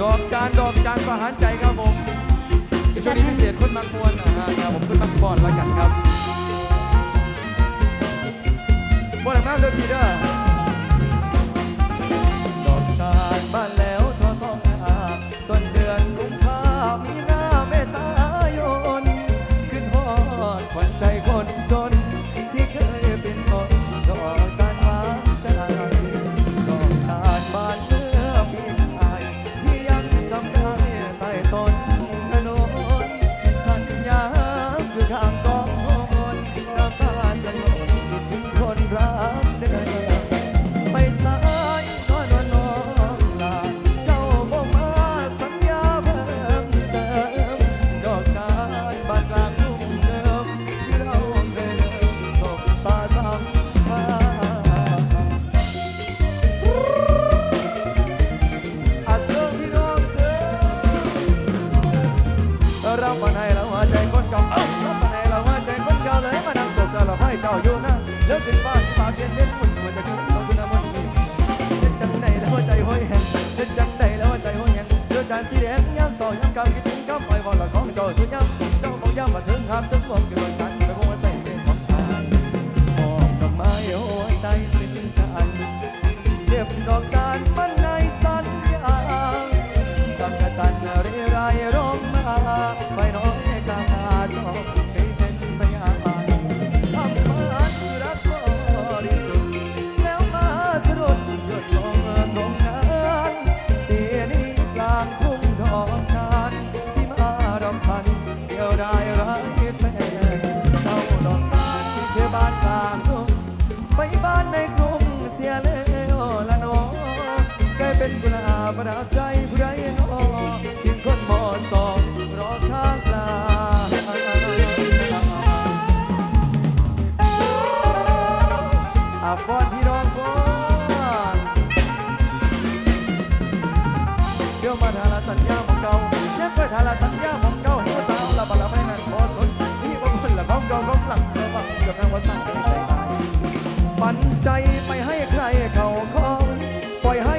ดอกจานดอกจานประหารใจครับผมช่วงนี้พิเศษคนมักมวนนะครับผมคนมักบอลแล้วกันครับบอลมากเดินพีเด้อด รับมาให้เราว่าใจคนเก่าเอ้ารับมาให้เราว่าใจคนเก่าเลยมานั่งโศกเศร้ารให้เจ้าอยู่นะเลิกเป็นบ้านที่ปากเย็นเป็นฝุ่นมันจะขึ้นเราคุณน้ำมันมีเล่นจังใดแล้วใจห้อยแหงเล่นจังใดแล้วใจห้อยแหงเดือดจานสีแดงยามสอยยามกลางคิดถึงคำไปบอกหลักของเจ้าสุดยามเจ้าของยามมาถึงหามตึงรวมกัน ประดับใจผู้ใดน้อทิ้งคนมอสองรอข้างลางอาฟอนพี่น้องฟอนเดี๋ยวมาทาลาสัญญาของเก่าเจ็บไปทาลาสัญญาของเก่าให้ว่าสาวละบลละไม่นั่นพอสนนี่บางคนละของเก่าของหลังเลยว่าเกือบนั่งว่าสร้างใจใจปันใจไปให้ใครเขาของปล่อยให้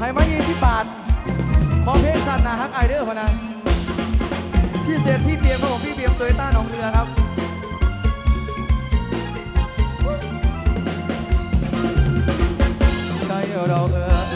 ให้มายี่สิบบาท ขอเพลงสัตว์นะฮักไอเดอร์พนะพี่เศษพี่เบียมครับผมพี่เบียมโตโยต้าหนองเรือครับใจเราเออ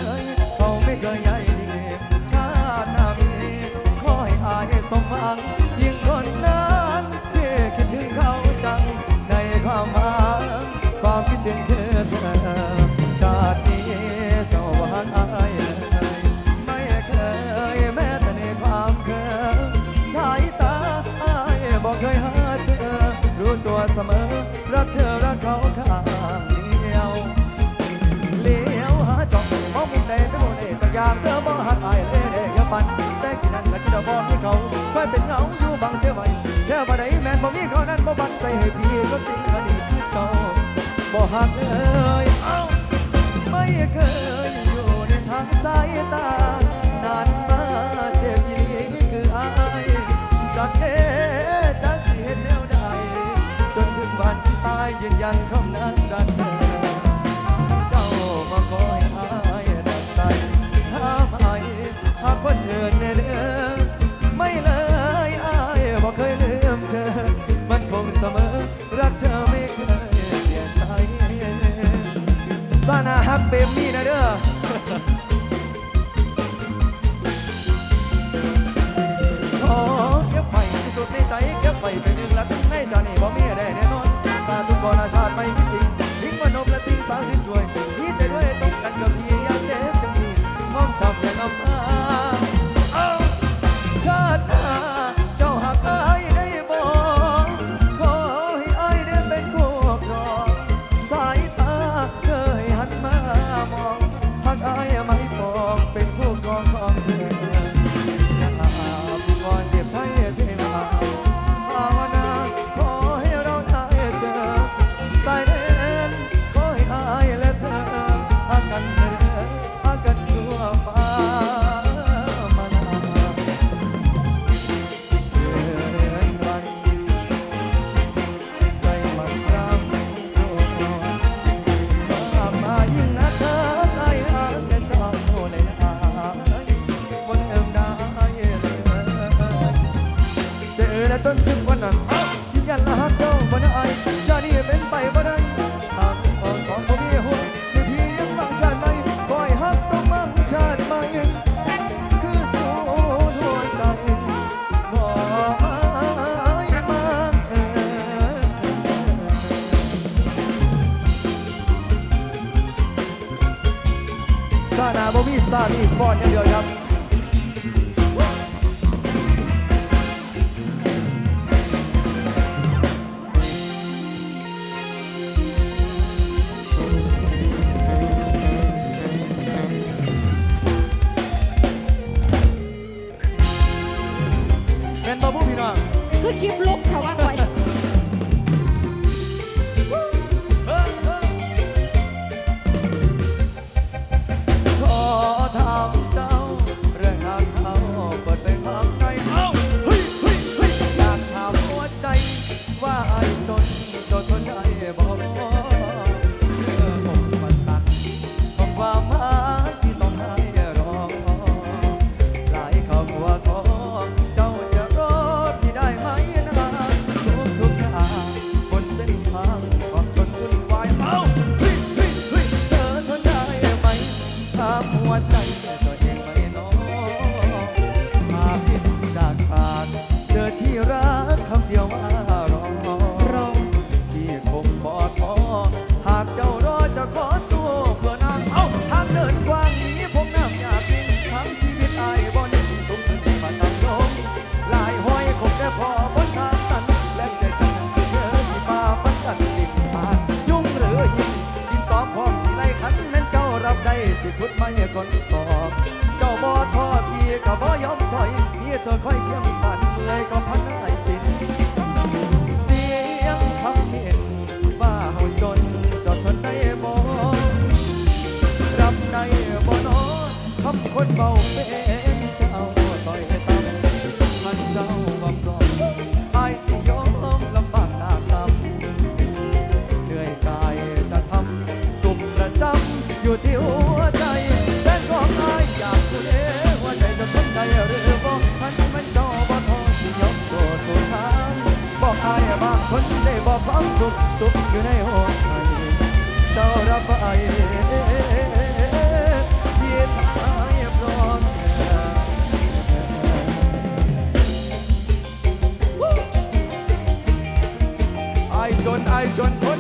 หักเลยเอ้าไม่เคยอยู่ในทางสายตานานมาเจ็บยินดีคืออายจากเอจากสิเห็นแนวใดจนถึงวันตายยืนยันคำนั้นดันเธอเจ้ามาคอยอายดังใจห้ามอายหากคนเด้อไม่ ริ่มถึงวันนั้นยืนยันละฮักเจ้าบ่ได้อายชาตินี้เป็นไปบ่ได้หากอ่อนสอนบ่มีหัวสิพี่ยังสั่งชาดไหม่บ่ใฮักสมมังชาดไหม่คือสู่ทวนกรบ่ไห้มาซาหาบ่มีซาดีฟอนอย่างเดียวครับ เป็นตัวผู้พี่น้อง คือคลิปลุกชาวบ้าน คนเบาแฟ Eyes on. Fire.